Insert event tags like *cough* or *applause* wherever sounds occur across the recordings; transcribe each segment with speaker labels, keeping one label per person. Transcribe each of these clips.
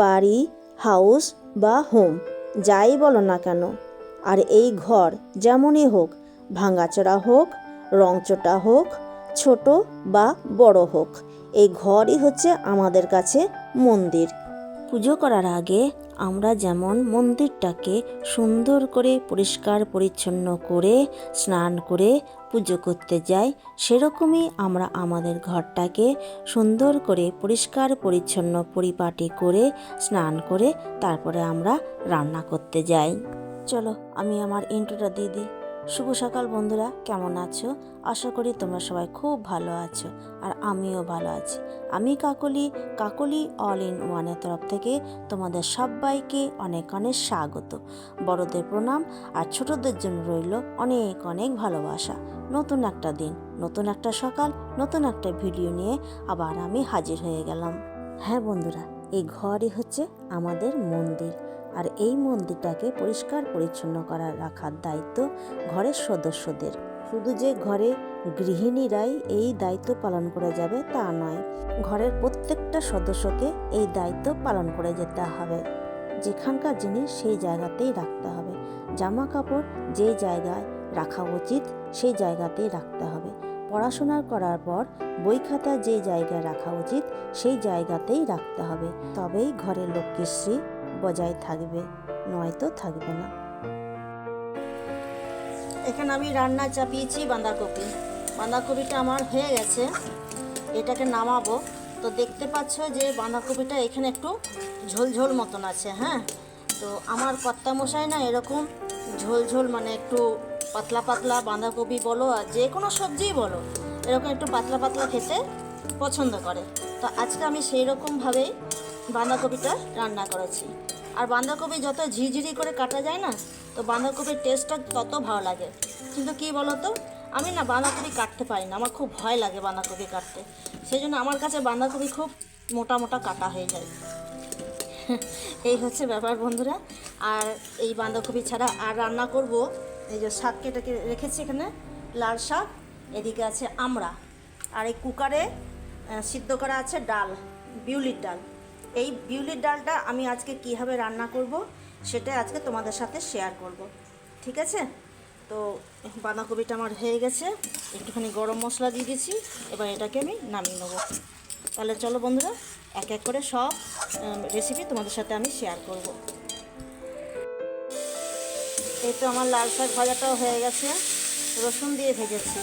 Speaker 1: বাড়ি, হাউস বা হোম, যাই বলো না কেন। আর এই ঘর যেমনই হোক, ভাঙাচোরা হোক, রংচটা হোক, ছোট বা বড় হোক, এই ঘরই হচ্ছে আমাদের কাছে মন্দির। পুজো করার আগে আমরা যেমন মন্দিরটাকে সুন্দর করে পরিষ্কার পরিচ্ছন্ন করে, স্নান করে, পুজো করতে যাই, সেরকমই আমরা আমাদের ঘরটাকে সুন্দর করে পরিষ্কার পরিচ্ছন্ন পরিপাটি করে, স্নান করে, তারপরে আমরা রান্না করতে যাই। চলো, আমি আমার ইন্ট্রোটা দিয়ে দিই। শুভ সকাল বন্ধুরা, কেমন আছো? আশা করি তোমরা সবাই খুব ভালো আছো আর আমিও ভালো আছি। আমি কাকলি কাকলি অল ইন ওয়ানের তরফ থেকে তোমাদের সবাইকে অনেক অনেক স্বাগত। বড়দের প্রণাম আর ছোটদের জন্য রইল অনেক অনেক ভালোবাসা। নতুন একটা দিন, নতুন একটা সকাল, নতুন একটা ভিডিও নিয়ে আবার আমি হাজির হয়ে গেলাম। হ্যাঁ বন্ধুরা, এই ঘরই হচ্ছে আমাদের মন্দির। আর এই মন্দিরটাকে পরিষ্কার পরিচ্ছন্ন করার রাখার দায়িত্ব ঘরের সদস্যদের। শুধু যে ঘরে গৃহিণীরাই এই দায়িত্ব পালন করে যাবে তা নয়, ঘরের প্রত্যেকটা সদস্যকে এই দায়িত্ব পালন করে যেতে হবে। যেখানকার জিনিস সেই জায়গাতেই রাখতে হবে। জামা কাপড় যে জায়গায় রাখা উচিত সেই জায়গাতেই রাখতে হবে। পড়াশোনা করার পর বই খাতা যে জায়গায় রাখা উচিত, সেই জায়গাতেই রাখতে হবে। তবেই ঘরের লক্ষ্মীশ্রী বজায় থাকবে, নয়তো থাকবে না। এখানে আমি রান্না চাপিয়েছি বাঁধাকপি। বাঁধাকপিটা আমার হয়ে গেছে, এটাকে নামাবো। তো দেখতে পাচ্ছ যে বাঁধাকপিটা এখানে একটু ঝোলঝোল মতন আছে হ্যাঁ? তো আমার কর্তা মশাই না এরকম ঝোলঝোল মানে একটু পাতলা পাতলা বাঁধাকপি বলো আর যে কোনো সবজিই বলো। এরকম একটু পাতলা পাতলা খেতে পছন্দ করে। তো আজকে আমি সেই রকমভাবেই বাঁধাকপিটা রান্না করেছি। আর বাঁধাকপি যত ঝিঝিরি করে কাটা যায় না, তো বাঁধাকপির টেস্টটা তত ভালো লাগে। কিন্তু কি বলো তো আমি না বাঁধাকপি কাটতে পারি না, আমার খুব ভয় লাগে বাঁধাকপি কাটতে। সেই জন্য আমার কাছে বাঁধাকপি খুব মোটা মোটা কাটা হয়ে যায়। *laughs* এই হচ্ছে ব্যাপার বন্ধুরা। আর এই বাঁধাকপি ছাড়া আর রান্না করব এই যে শাক কেটে রেখেছি এখানে, লাল শাক, এদিকে আছে আমড়া, আর এই কুকারে সিদ্ধ করা আছে ডাল, বিউলির ডাল। এই বিউলির ডালটা আমি আজকে কীভাবে রান্না করব সেটা আজকে তোমাদের সাথে শেয়ার করব। ঠিক আছে? তো বাঁধাকপিটা আমার হয়ে গেছে, একটুখানি গরম মশলা দিয়ে দিয়েছি, এবার এটাকে আমি নামিয়ে নেব। তাহলে চলো বন্ধুরা, এক এক করে সব রেসিপি তোমাদের সাথে আমি শেয়ার করব। এই তো আমার লাল শাক ভাজাটাও হয়ে গেছে। রসুন দিয়ে ভেজেছি।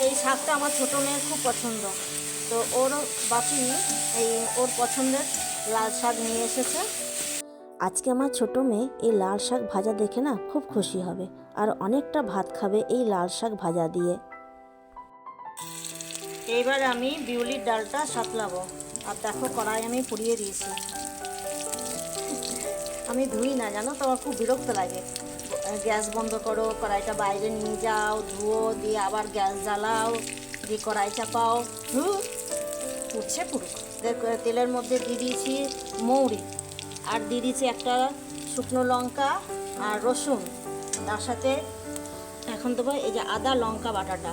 Speaker 1: এই- শাকটা আমার ছোটো মেয়ের খুব পছন্দ। তো ওরও বাপিনি এই ওর পছন্দের লাল শাক নিয়ে এসেছে। আজকে আমার ছোট মেয়ে এই লাল শাক ভাজা দেখে না খুব খুশি হবে আর অনেকটা ভাত খাবে এই লাল শাক ভাজা দিয়ে। এইবার আমি বিউলির ডালটা সাতলাবো। আর দেখো কড়াই আমি পুড়িয়ে দিয়েছি। আমি ধুই না, জানো তো, আমার খুব বিরক্ত লাগে। গ্যাস বন্ধ করো, কড়াইটা বাইরে নিয়ে যাও ধুও দিয়ে আবার গ্যাস জ্বালাও, দিয়ে কড়াই চাপাও পুড়ছে পুরুক তেলের মধ্যে দিয়ে দিয়েছি মৌরি, আর দিয়ে দিয়েছি একটা শুকনো লঙ্কা আর রসুন। তার সাথে এখন দেবো এই যে আদা লঙ্কা বাটাটা।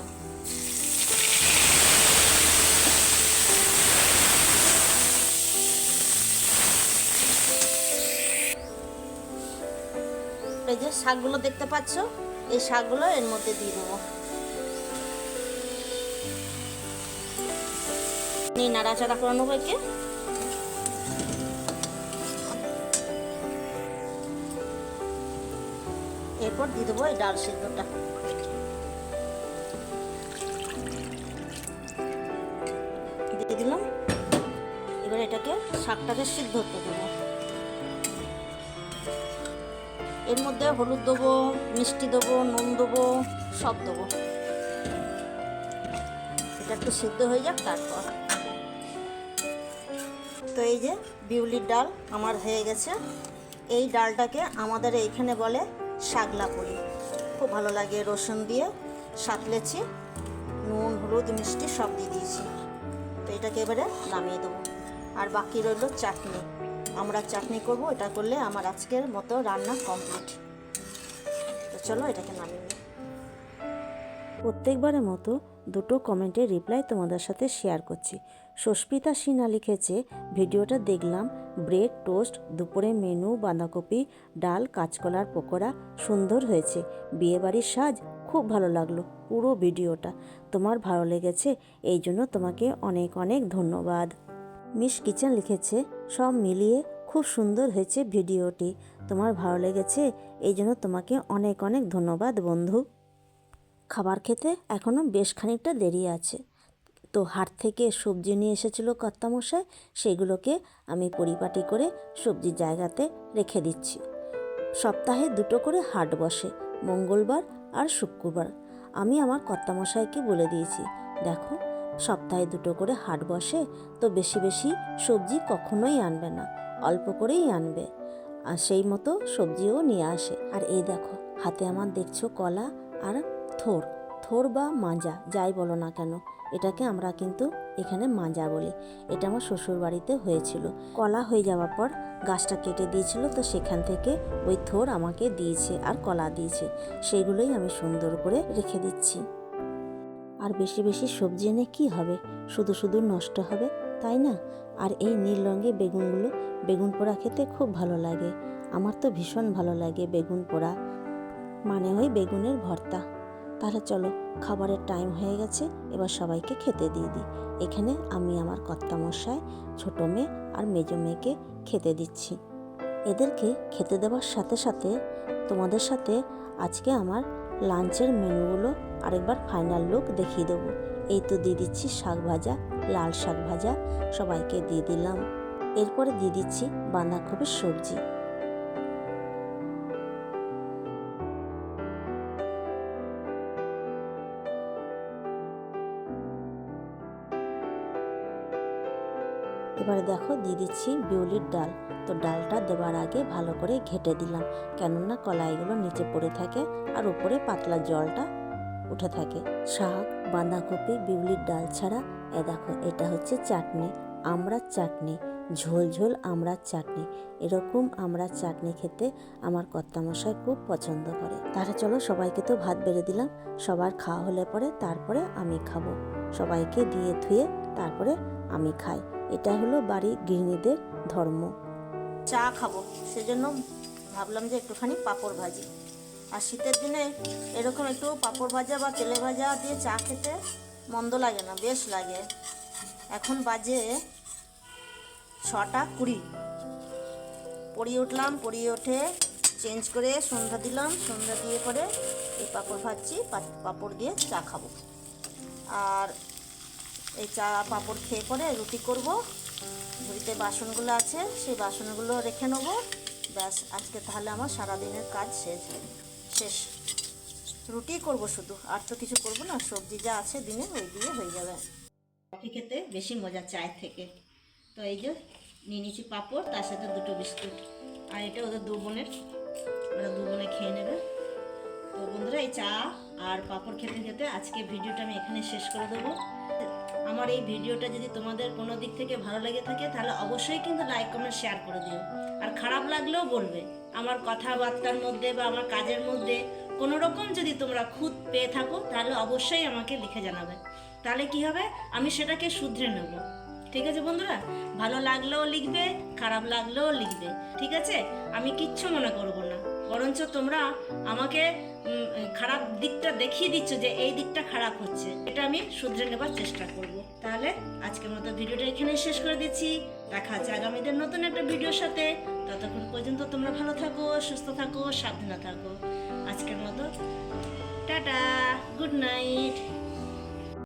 Speaker 1: এই যে শাকগুলো দেখতে পাচ্ছ, এই শাকগুলো এর মধ্যে দিয়ে দেবো। নাড়াচাড়া করানো একে। এরপর দিয়ে দেবো এই ডাল সিদ্ধটা। দিয়ে দিলাম। এবার এটাকে শাকটাকে সিদ্ধ হতে দেবো এর মধ্যে হলুদ দেবো, মিষ্টি দেবো, নুন দেবো, সব দেবো। এটা একটু সিদ্ধ হয়ে যাক, তারপর। তো এই যে বিউলির ডাল আমার হয়ে গেছে। এই ডালটাকে আমাদের এইখানে বলে শাগলা পুরি খুব ভালো লাগে রসুন দিয়ে সাতলেছি নুন, হলুদ, মিষ্টি সব দিয়ে দিয়েছি। তো এটাকে এবারে নামিয়ে দেবো। আর বাকি রইল চাটনি। আমরা চাটনি করব, এটা করলে আমার আজকের মতো রান্না কমপ্লিট তো চলো এটাকে নামিয়ে নিই। প্রত্যেকবারের মতো দুটো কমেন্টের রিপ্লাই তোমাদের সাথে শেয়ার করছি।
Speaker 2: সুস্মিতা সিনহা লিখেছে, ভিডিওটা দেখলাম ব্রেড টোস্ট দুপুরে মেনু বাঁধাকপি, ডাল, কাঁচকলার পকোড়া, সুন্দর হয়েছে। বিয়েবাড়ির সাজ, খুব ভালো লাগল, পুরো ভিডিওটা। তোমার ভালো লেগেছে, এই জন্য তোমাকে অনেক অনেক ধন্যবাদ। মিস কিচেন লিখেছে সব মিলিয়ে খুব সুন্দর হয়েছে ভিডিওটি। তোমার ভালো লেগেছে, এই জন্য তোমাকে অনেক অনেক ধন্যবাদ বন্ধু। খাবার খেতে এখনও বেশ খানিকটা দেরি আছে। তো হাট থেকে সবজি নিয়ে এসেছিল কর্তামশাই, সেগুলোকে আমি পরিপাটি করে সবজির জায়গাতে রেখে দিচ্ছি। সপ্তাহে দুটো করে হাট বসে, মঙ্গলবার আর শুক্রবার। আমি আমার কর্তামশাইকে বলে দিয়েছি, দেখো সপ্তাহে দুটো করে হাট বসে, তো বেশি বেশি সবজি কখনোই আনবে না, অল্প করেই আনবে। আর সেই মতো সবজিও নিয়ে আসে। আর এই দেখো, হাতে আমার দেখছ কলা আর থোর। থোর বা মাজা, যাই বলো না কেন, এটাকে আমরা কিন্তু এখানে মাজা বলি। এটা আমার শ্বশুর বাড়িতে হয়েছিল। কলা হয়ে যাওয়ার পর গাছটা কেটে দিয়েছিল, তো সেখান থেকে ওই থোর আমাকে দিয়েছে আর কলা দিয়েছে। সেগুলোই আমি সুন্দর করে রেখে দিচ্ছি। আর বেশি বেশি সবজি এনে কী হবে? শুধু শুধু নষ্ট হবে, তাই না? আর এই নীল রঙের বেগুনগুলো বেগুন পোড়া খেতে খুব ভালো লাগে। আমার তো ভীষণ ভালো লাগে বেগুন পোড়া। মানে ওই বেগুনের ভর্তা। তাহলে চলো, খাবারের টাইম হয়ে গেছে, এবার সবাইকে খেতে দিয়ে দিই। এখানে আমি আমার কর্তামশাই, ছোটো মেয়ে আর মেজো মেয়েকে খেতে দিচ্ছি। এদেরকে খেতে দেওয়ার সাথে সাথে তোমাদের সাথে আজকে আমার লাঞ্চের মেনুগুলো আরেকবার ফাইনাল লুক দেখিয়ে দেবো। এই তো দিয়ে দিচ্ছি শাক ভাজা, লাল শাক ভাজা, সবাইকে দিয়ে দিলাম। এরপরে দিয়ে দিচ্ছি বাঁধাকপির সবজি। এবারে দেখো দিয়ে দিচ্ছি বিউলির ডাল। তো ডালটা দেওয়ার আগে ভালো করে ঘেটে দিলাম, কেননা কলাইগুলো নিচে পড়ে থাকে আর উপরে পাতলা জলটা উঠে থাকে। শাক, বাঁধাকপি, বিউলির ডাল ছাড়া, এ দেখো এটা হচ্ছে চাটনি, আমরা চাটনি, ঝোল ঝোল আমরা চাটনি। এরকম আমরা চাটনি খেতে আমার কর্তামশাই খুব পছন্দ করে। তাহলে চলো সবাইকে তো ভাত বেড়ে দিলাম, সবার খাওয়া হলে পরে তারপরে আমি খাব। সবাইকে দিয়ে ধুয়ে তারপরে আমি খাই। এটা হলো বাড়ির গৃহিণীদের ধর্ম। চা খাব, সেজন্য ভাবলাম যে একটুখানি পাঁপড় ভাজি। আর শীতের দিনে এরকম একটু পাঁপড় ভাজা বা তেলে ভাজা দিয়ে চা খেতে মন্দ লাগে না, বেশ লাগে। এখন বাজে ছটা কুড়ি। পড়িয়ে উঠলাম, পড়িয়ে উঠে চেঞ্জ করে সন্ধ্যা দিলাম, সন্ধ্যা দিয়ে পরে এই পাঁপড় ভাজছি পাঁপড় দিয়ে চা খাব। আর এই চা পাঁপড় খেয়ে পরে রুটি করব। ঝুড়িতে বাসনগুলো আছে, সেই বাসনগুলো রেখে নেব। ব্যাস, আজকে তাহলে আমার সারাদিনের কাজ শেষ। শেষ। রুটি করব শুধু, আর তো কিছু করব না, সবজি যা আছে দিনে ওই দিয়ে হয়ে যাবে। কফি খেতে বেশি মজা চায়ের থেকে। তো এই যে নিয়ে নিয়েছি পাঁপড়, তার সাথে দুটো বিস্কুট। আর এটা ওদের দু বোনের। ওরা দু বোনে খেয়ে নেবে। তো বন্ধুরা, এই চা আর পাঁপড় খেতে খেতে আজকে ভিডিওটা আমি এখানে শেষ করে দেবো। আমার এই ভিডিওটা যদি তোমাদের কোনো দিক থেকে ভালো লেগে থাকে, তাহলে অবশ্যই কিন্তু লাইক কমেন্ট শেয়ার করে দিও। আর খারাপ লাগলেও বলবে। আমার কথাবার্তার মধ্যে বা আমার কাজের মধ্যে কোনো রকম যদি তোমরা খুদ পেয়ে থাকো, তাহলে অবশ্যই আমাকে লিখে জানাবে। তাহলে কি হবে? আমি সেটাকে শুধরে নেব। ঠিক আছে বন্ধুরা? ভালো লাগলেও লিখবে, খারাপ লাগলেও লিখবে। ঠিক আছে? আমি কিচ্ছু মনে করব না। বরঞ্চ তোমরা আমাকে খারাপ দিকটা দেখিয়ে দিচ্ছ যে এই দিকটা খারাপ হচ্ছে। এটা আমি শুধরে নেবার চেষ্টা করব। তাহলে আজকের মতো ভিডিওটা এখানে শেষ করে দিচ্ছি। দেখা হচ্ছে আগামীদের নতুন একটা ভিডিওর সাথে। ততক্ষণ পর্যন্ত তোমরা ভালো থাকো, সুস্থ থাকো, সাবধানে থাকো। আজকের মতো, টাটা, গুড নাইট।